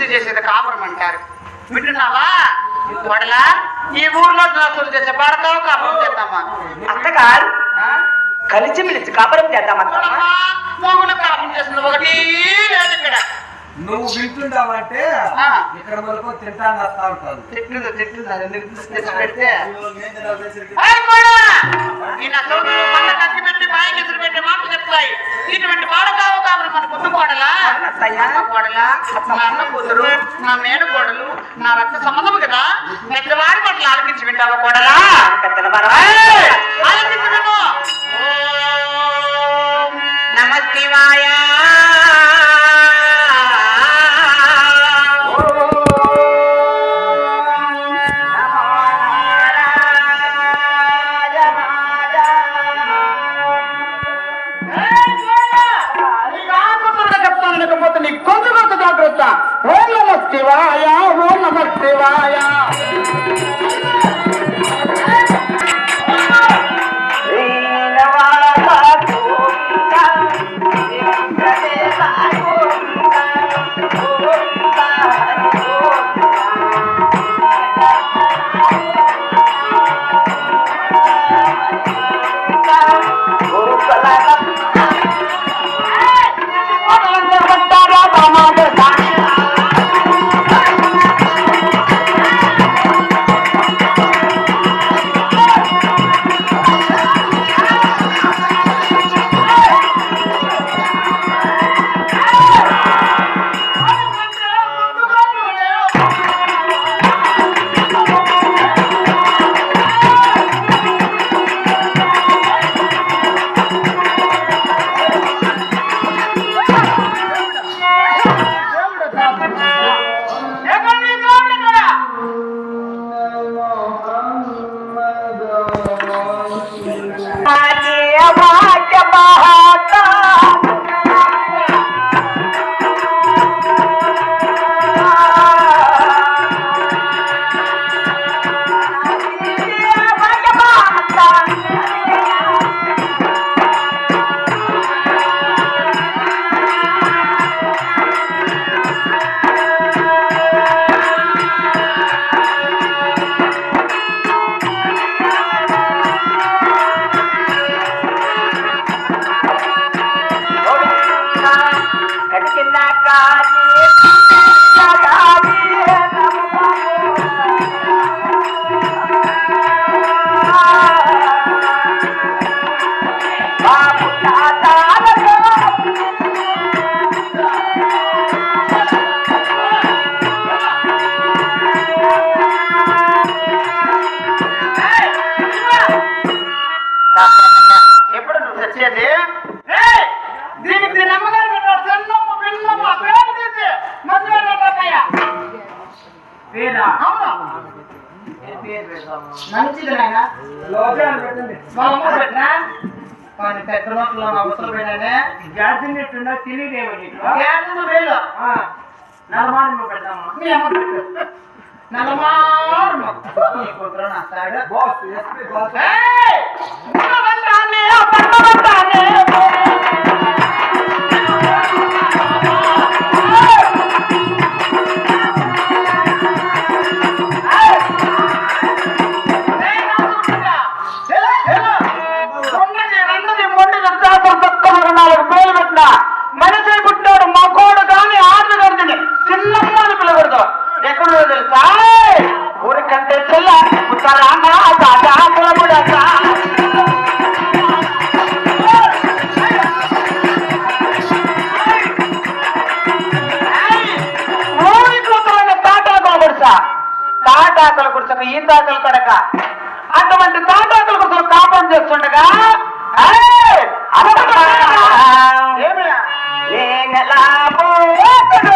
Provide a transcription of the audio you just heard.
మెలిసి చేసేది కాపురం అంటారు. వింటున్నావా? వడలా? ఈ ఊర్లో దోస్తులు చేసే పడతావు కాపురం చేద్దామా? అత్తగారు? కలిసి మెలిసి కాపురం చేద్దామంట కాపురం చేస్తుంది ఒకటి లేదు ఇక్కడ. నువ్వు వింటుండవంటే. ఇక్కడ వరకు తింటాను. వస్తా ఉంటాను తెచ్చి పెడితే మాటలు చెప్తాయి ఇటువంటి వాడకావు కాబట్టి మన పొద్దు కోడలా? కోడలా మా అన్న కూతురు నా మేన కోడలు నా రక్త సంబంధం కదా? పెద్దవాడి పట్ల ఆలకించి వింటావా కోడలా? పెద్దల గొంతు జాగ్రత్త నమ శివాయ ఓ నమ శివాయ. మంచిది నాయన లోపల పెట్టండి మా అమ్మ పెట్టినా కానీ పెద్ద నోట్లో అవసరం పెట్టానే జాతి తింటుండా తెలియదేమో నీకు గ్యాస్ వేలు నలమాని పెడతామా మీ అమ్మ పెట్టు నల్లమారు నీ కూతురు నా సాడు బాస్ ఎస్పీ బాస్ పెట్టినా. మనిషి పుట్టాడు మగోడు కానీ ఆడది కానీ చిన్నమ్మ అని పిలవకూడదు. ఎక్కడో తెలుసా? ఊరికంటే చెల్ల ఉత్తరాన తాజా కులముడతా తాటాకుల గుడిసెకు ఈ తాకలు కడక. అటువంటి తాటాకుల గుడిసెలు కాపం చేస్తుండగా నేనెలా పోత